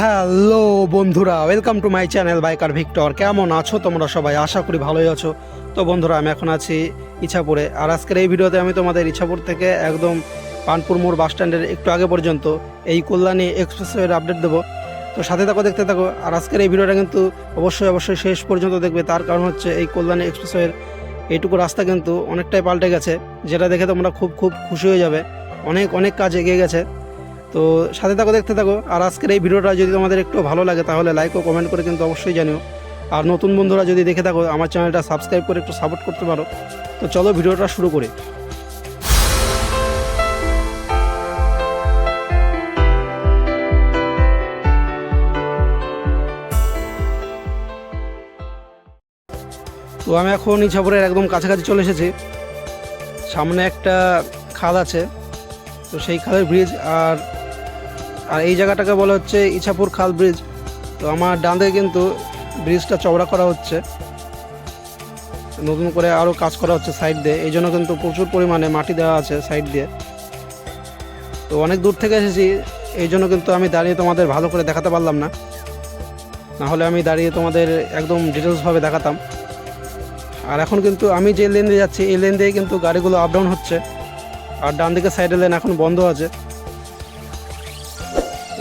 Hello বন্ধুরা welcome to my channel biker Victor কেমন আছো তোমরা সবাই? আশা করি ভালোই আছো। তো বন্ধুরা, আমি এখন আছি ইছাপুরে। আর আজকের এই ভিডিওতে আমি তোমাদের ইছাপুর থেকে একদম পানপুর মোড় বাস স্ট্যান্ডের একটু আগে পর্যন্ত এই কল্যাণী এক্সপ্রেসওয়ের আপডেট দেবো। তো সাথে থাকো, দেখতে থাকো। আর আজকের এই ভিডিওটা কিন্তু অবশ্যই অবশ্যই শেষ পর্যন্ত দেখবে। তার কারণ হচ্ছে এই কল্যাণী এক্সপ্রেসওয়ের এইটুকু রাস্তা কিন্তু অনেকটাই পাল্টে গেছে, যেটা দেখে তোমরা খুব খুব খুশি হয়ে যাবে। অনেক অনেক কাজ এগিয়ে গেছে। তো সাথে থাকো, দেখতে থাকো। আর আজকের এই ভিডিওটা যদি তোমাদের একটু ভালো লাগে, তাহলে লাইক ও কমেন্ট করে কিন্তু অবশ্যই জানিও। আর নতুন বন্ধুরা যদি দেখে থাকো, আমার চ্যানেলটা সাবস্ক্রাইব করে একটু সাপোর্ট করতে পারো। তো চলো ভিডিওটা শুরু করি। তো আমি এখন ইছাপুরের একদম কাছাকাছি চলে এসেছি। সামনে একটা খাল আছে। তো সেই খালের ব্রিজ আর আর এই জায়গাটাকে বলা হচ্ছে ইছাপুর খাল ব্রিজ। তো আমার ডান দিকে কিন্তু ব্রিজটা চওড়া করা হচ্ছে। নতুন করে আরও কাজ করা হচ্ছে সাইড দিয়ে। এই জন্য কিন্তু প্রচুর পরিমাণে মাটি দেওয়া আছে সাইড দিয়ে। তো অনেক দূর থেকে এসেছি। এই জন্য কিন্তু আমি দাঁড়িয়ে তোমাদের ভালো করে দেখাতে পারলাম না। না হলে আমি দাঁড়িয়ে তোমাদের একদম ডিটেলসভাবে দেখাতাম। আর এখন কিন্তু আমি যে লেন দিয়ে যাচ্ছি, এই লেন দিয়ে কিন্তু গাড়িগুলো আপ ডাউন হচ্ছে। আর ডান দিকে সাইডের লেন এখন বন্ধ আছে।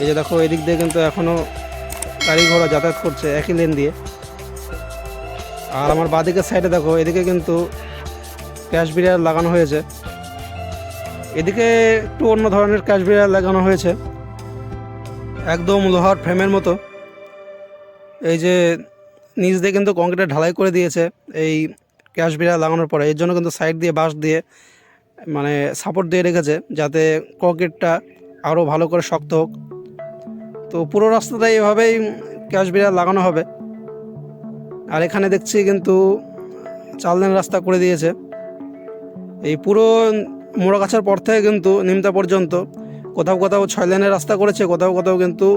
এই যে দেখো, এদিক দিয়ে কিন্তু এখনও গাড়ি ঘোড়া যাতায়াত করছে একই লেন দিয়ে। আর আমার বাদিকের সাইডে দেখো, এদিকে কিন্তু ক্যাশ বিরিয়ার লাগানো হয়েছে। এদিকে একটু অন্য ধরনের ক্যাশ বিরিয়ার লাগানো হয়েছে। একদম লোহার ফ্রেমের মতো। এই যে নিচ দিয়ে কিন্তু কংক্রিটের ঢালাই করে দিয়েছে এই ক্যাশ বিরিয়ার লাগানোর পরে। এর জন্য কিন্তু সাইড দিয়ে বাঁশ দিয়ে মানে সাপোর্ট দিয়ে রেখেছে যাতে কংক্রিটটা আরও ভালো করে শক্ত হোক। তো পুরো রাস্তাটা এভাবেই ক্যাশ বিড়াল লাগানো হবে। আর এখানে দেখছি কিন্তু চার লেন রাস্তা করে দিয়েছে। এই পুরো মোড়াগাছার পর থেকে কিন্তু নিমতা পর্যন্ত কোথাও কোথাও ছয় লেনের রাস্তা করেছে, কোথাও কোথাও কিন্তু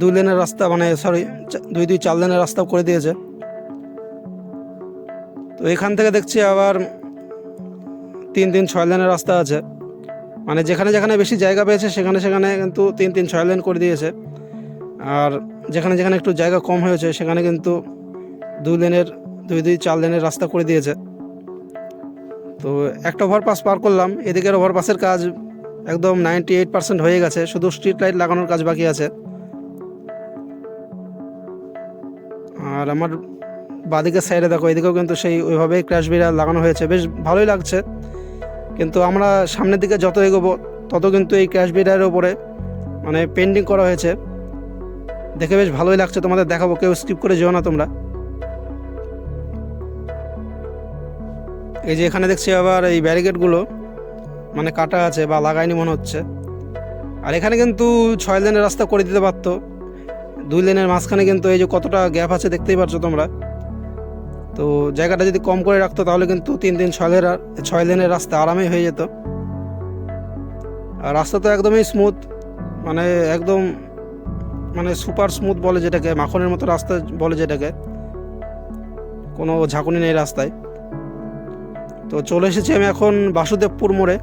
দুই লেনের রাস্তা মানে সরি দুই দুই চার লেনের রাস্তা করে দিয়েছে। তো এখান থেকে দেখছি আবার তিন তিন ছয় লেনের রাস্তা আছে। মানে যেখানে যেখানে বেশি জায়গা পেয়েছে, সেখানে সেখানে কিন্তু তিন তিন ছয় লেন করে দিয়েছে। আর যেখানে যেখানে একটু জায়গা কম হয়েছে, সেখানে কিন্তু দুই লেনের, দুই দুই, চার লেনের রাস্তা করে দিয়েছে। তো একটা ওভারপাস পার করলাম। এদিকের ওভারপাসের কাজ একদম নাইনটি এইট পার্সেন্ট হয়ে গেছে। শুধু স্ট্রিট লাইট লাগানোর কাজ বাকি আছে। আর আমার বাদিকের সাইডে দেখো, এদিকেও কিন্তু সেই ওইভাবেই ক্র্যাশ বিড়াল লাগানো হয়েছে। বেশ ভালোই লাগছে। কিন্তু আমরা সামনের দিকে যত এগোবো, তত কিন্তু এই ক্যাশ বিডারের ওপরে মানে পেন্টিং করা হয়েছে। দেখে বেশ ভালোই লাগছে তোমাদের দেখাবো, কেউ স্কিপ করে যেও না তোমরা। এই যে এখানে দেখছি আবার এই ব্যারিকেডগুলো মানে কাটা আছে বা লাগায়নি মনে হচ্ছে। আর এখানে কিন্তু ছয় লেনের রাস্তা করে দিতে পারতো। দুই লেনের মাঝখানে কিন্তু এই যে কতটা গ্যাপ আছে দেখতেই পাচ্ছ তোমরা। তো জায়গাটা যদি কম করে রাখতো তাহলে কিন্তু তিন দিন, ছয় লেনের ছয় লেনের রাস্তা আরামেই হয়ে যেত। আর রাস্তা তো একদমই স্মুথ মানে একদম মানে সুপার স্মুথ বলে যেটাকে, মাখনের মতো রাস্তা বলে যেটাকে। কোনো ঝাঁকুনি নেই রাস্তায়। তো চলে এসেছি আমি এখন বাসুদেবপুর মোড়ে।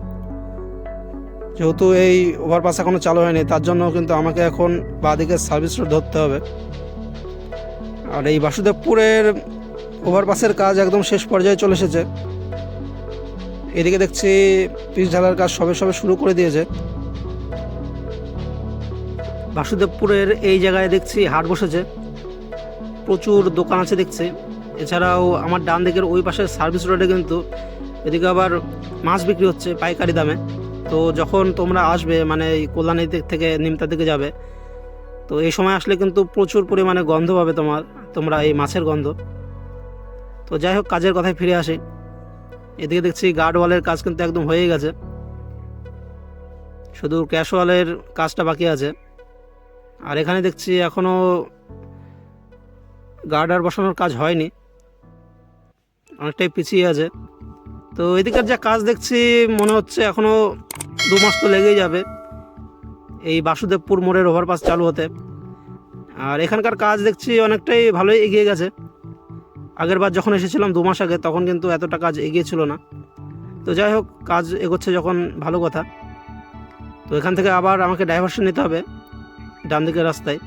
যেহেতু এই ওভারপাস এখনও চালু হয়নি, তার জন্য কিন্তু আমাকে এখন বাঁদিকে সার্ভিস রোড ধরতে হবে। আর এই বাসুদেবপুরের ওভারপাসের কাজ একদম শেষ পর্যায়ে চলে এসেছে। এদিকে দেখছি পিচ ঢালার কাজ সবে সবে শুরু করে দিয়েছে। বাসুদেবপুরের এই জায়গায় দেখছি হাট বসেছে। প্রচুর দোকান আছে দেখছি। এছাড়াও আমার ডান দিকের ওই পাশের সার্ভিস রোডে কিন্তু এদিকে আবার মাছ বিক্রি হচ্ছে পাইকারি দামে। তো যখন তোমরা আসবে মানে কল্যাণী দিক থেকে নিমতার দিকে যাবে, তো এই সময় আসলে কিন্তু প্রচুর পরিমাণে গন্ধ পাবে তোমার, তোমরা এই মাছের গন্ধ। তো যাই হোক, কাজের কথায় ফিরে আসি। এদিকে দেখছি গার্ড ওয়ালের কাজ কিন্তু একদম হয়ে গেছে। শুধু ক্যাশ ওয়ালের কাজটা বাকি আছে। আর এখানে দেখছি এখনও গার্ডার বসানোর কাজ হয়নি। অনেকটাই পিছিয়ে আছে। তো এদিকের যা কাজ দেখছি, মনে হচ্ছে এখনও দু মাস তো লেগেই যাবে। এই বাসুদেবপুর মোড়ের ওভারপাস চালু হতে। আর এখানকার কাজ দেখছি অনেকটাই ভালোই এগিয়ে গেছে। আগের বার যখন এসেছিলাম দু মাস আগে, তখন কিন্তু এতটা কাজ এগিয়ে ছিল না। তো যাই হোক, কাজ এগোচ্ছে যখন, ভালো কথা। তো এখান থেকে আবার আমাকে ডাইভারশন নিতে হবে ডান দিকের রাস্তায়।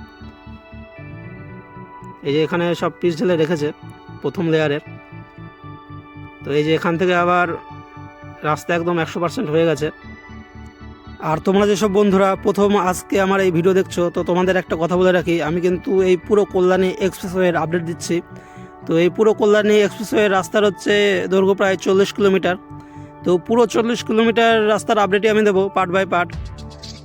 এই যে এখানে সব পিস ঢেলে রেখেছে, প্রথম লেয়ারের তো এই যে এখান থেকে আবার রাস্তা একদম একশো পার্সেন্ট হয়ে গেছে। আর তোমরা যেসব বন্ধুরা প্রথম আজকে আমার এই ভিডিও দেখছ, তো তোমাদের একটা কথা বলে রাখি, আমি কিন্তু এই পুরো কল্যাণী এক্সপ্রেসওয়ের আপডেট দিচ্ছি। তো এই পুরো কল্যাণী এক্সপ্রেসওয়ের রাস্তার হচ্ছে দৈর্ঘ্য প্রায় চল্লিশ কিলোমিটার। তো পুরো চল্লিশ কিলোমিটার রাস্তার আপডেটই আমি দেবো পার্ট বাই পার্ট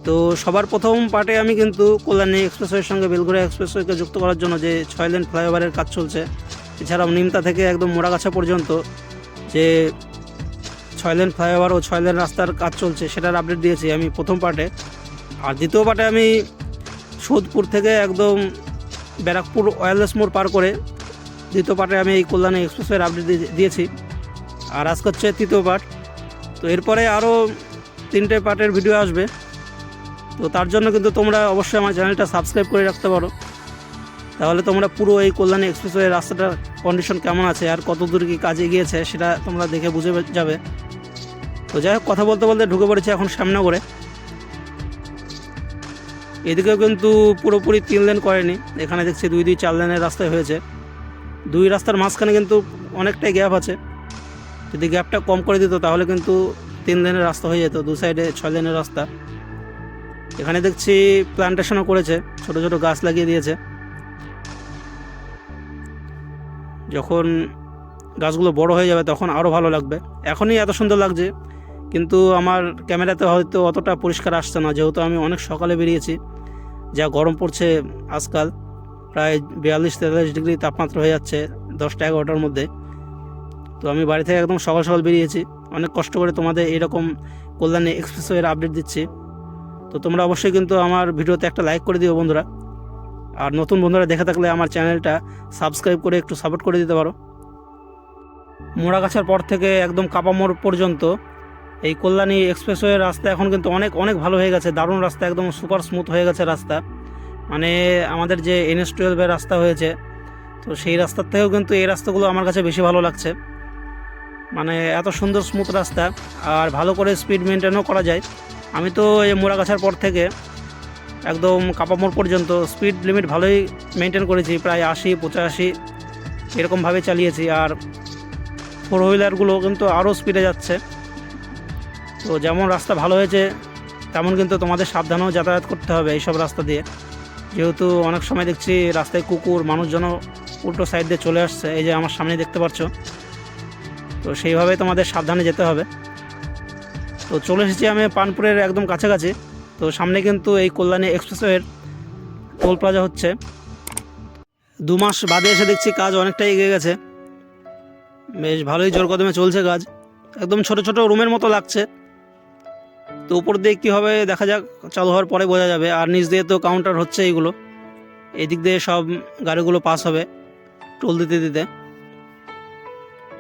তো সবার প্রথম পার্টে আমি কিন্তু কল্যাণী এক্সপ্রেসওয়ের সঙ্গে বেলঘুরা এক্সপ্রেসওয়েকে যুক্ত করার জন্য যে ছয় লেন ফ্লাইওভারের কাজ চলছে, এছাড়াও নিমতা থেকে একদম মোড়াগাছা পর্যন্ত যে ছয় লেন ফ্লাইওভার ও ছয় লেন রাস্তার কাজ চলছে, সেটার আপডেট দিয়েছি আমি প্রথম পার্টে আর দ্বিতীয় পার্টে আমি সোদপুর থেকে একদম ব্যারাকপুর ওয়্যারলেস মোড় পার করে দ্বিতীয় পার্টে আমি এই কল্যাণী এক্সপ্রেসওয়ের আপডেট দিয়ে- দিয়েছি। আর আজকে হচ্ছে তৃতীয় পার্ট। তো এরপরে আরও তিনটে পার্টের ভিডিও আসবে। তো তার জন্য কিন্তু তোমরা অবশ্যই আমার চ্যানেলটা সাবস্ক্রাইব করে রাখতে পারো। তাহলে তোমরা পুরো এই কল্যাণী এক্সপ্রেসওয়ে রাস্তাটার কন্ডিশন কেমন আছে, আর কত দূর কি কাজে গিয়েছে সেটা তোমরা দেখে বুঝে যাবে। তো যাই হোক, কথা বলতে বলতে ঢুকে পড়েছে এখন সামনে করে এদিকেও কিন্তু পুরোপুরি তিন লেন করেনি। এখানে দেখছি দুই দুই চার লেনের রাস্তায় হয়েছে। দুই রাস্তার মাঝখানে কিন্তু অনেকটাই গ্যাপ আছে। যদি গ্যাপটা কম করে দিত তাহলে কিন্তু তিন লেনের রাস্তা হয়ে যেত, দু সাইডে ছয় লেনের রাস্তা। এখানে দেখছি প্লান্টেশনও করেছে, ছোট ছোট গাছ লাগিয়ে দিয়েছে। যখন গাছগুলো বড় হয়ে যাবে তখন আরও ভালো লাগবে। এখনই এত সুন্দর লাগছে, কিন্তু আমার ক্যামেরাতে হয়তো অতটা পরিষ্কার আসছে না, যেহেতু আমি অনেক সকালে বেরিয়েছি, যা গরম পড়ছে আজকাল। প্রায় বিয়াল্লিশ তেতাল্লিশ ডিগ্রি তাপমাত্রা হয়ে যাচ্ছে দশটা এগারোটার মধ্যে। তো আমি বাড়ি থেকে একদম সকাল সকাল বেরিয়েছি। অনেক কষ্ট করে তোমাদের এরকম কল্যাণী এক্সপ্রেসওয়ের আপডেট দিচ্ছি। তো তোমরা অবশ্যই কিন্তু আমার ভিডিওতে একটা লাইক করে দিও বন্ধুরা। আর নতুন বন্ধুরা দেখে থাকলে আমার চ্যানেলটা সাবস্ক্রাইব করে একটু সাপোর্ট করে দিতে পারো। মোড়াগাছার পর থেকে একদম কাপামোড় পর্যন্ত এই কল্যাণী এক্সপ্রেসওয়ের রাস্তা এখন কিন্তু অনেক অনেক ভালো হয়ে গেছে। দারুণ রাস্তা, একদম সুপার স্মুথ হয়ে গেছে রাস্তা। মানে আমাদের যে এনএস টুয়েলভের রাস্তা হয়েছে, তো সেই রাস্তার থেকেও কিন্তু এই রাস্তাগুলো আমার কাছে বেশি ভালো লাগছে। মানে এত সুন্দর স্মুথ রাস্তা, আর ভালো করে স্পিড মেনটেনও করা যায়। আমি তো এই মোড়াগাছার পর থেকে একদম কাপামোড় পর্যন্ত স্পিড লিমিট ভালোই মেনটেন করেছি, প্রায় আশি, পঁচাশি, এরকমভাবে চালিয়েছি। আর ফোর হুইলারগুলো কিন্তু আরও স্পিডে যাচ্ছে। তো যেমন রাস্তা ভালো হয়েছে, তেমন কিন্তু তোমাদের সাবধানেও যাতায়াত করতে হবে এইসব রাস্তা দিয়ে। যেহেতু অনেক সময় দেখছি রাস্তায় কুকুর, মানুষজনও উল্টো সাইড দিয়ে চলে আসছে। এই যে আমার সামনে দেখতে পাচ্ছ। তো সেইভাবে তোমাদের সাবধানে যেতে হবে। তো চলে এসেছি আমি পানপুরের একদম কাছাকাছি। তো সামনে কিন্তু এই কল্যাণী এক্সপ্রেসওয়ের টোল প্লাজা হচ্ছে। দু মাস বাদে এসে দেখছি কাজ অনেকটাই এগিয়ে গেছে। বেশ ভালোই জোর কদমে চলছে কাজ। একদম ছোট ছোট রুমের মতো লাগছে। তো উপর দিয়ে কী হবে দেখা যাক, চালু হওয়ার পরে বোঝা যাবে। আর নিচ দিয়ে তো কাউন্টার হচ্ছে এইগুলো এদিক দিয়ে সব গাড়িগুলো পাস হবে টোল দিতে দিতে।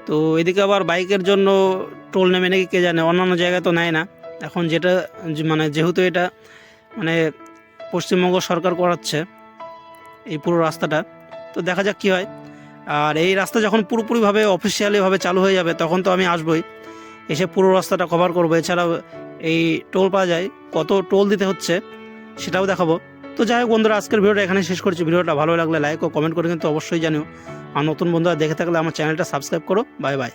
তো এদিকে আবার বাইকের জন্য টোল নেমে নাকি কে জানে, অন্যান্য জায়গায় তো নেয় না। এখন যেটা মানে যেহেতু এটা মানে পশ্চিমবঙ্গ সরকার করাচ্ছে এই পুরো রাস্তাটা, তো দেখা যাক কী হয়। আর এই রাস্তা যখন পুরোপুরিভাবে অফিসিয়ালিভাবে চালু হয়ে যাবে, তখন তো আমি আসবই। এসে পুরো রাস্তাটা কভার করব। এছাড়াও এই টোল পাওয়া যায়, কত টোল দিতে হচ্ছে সেটাও দেখাবো। তো যাই হোক বন্ধুরা, আজকের ভিডিওটা এখানে শেষ করছি। ভিডিওটা ভালো লাগলে লাইক ও কমেন্ট করে কিন্তু অবশ্যই জানিও। আর নতুন বন্ধুরা দেখে থাকলে আমার চ্যানেলটা সাবস্ক্রাইব করো। Bye bye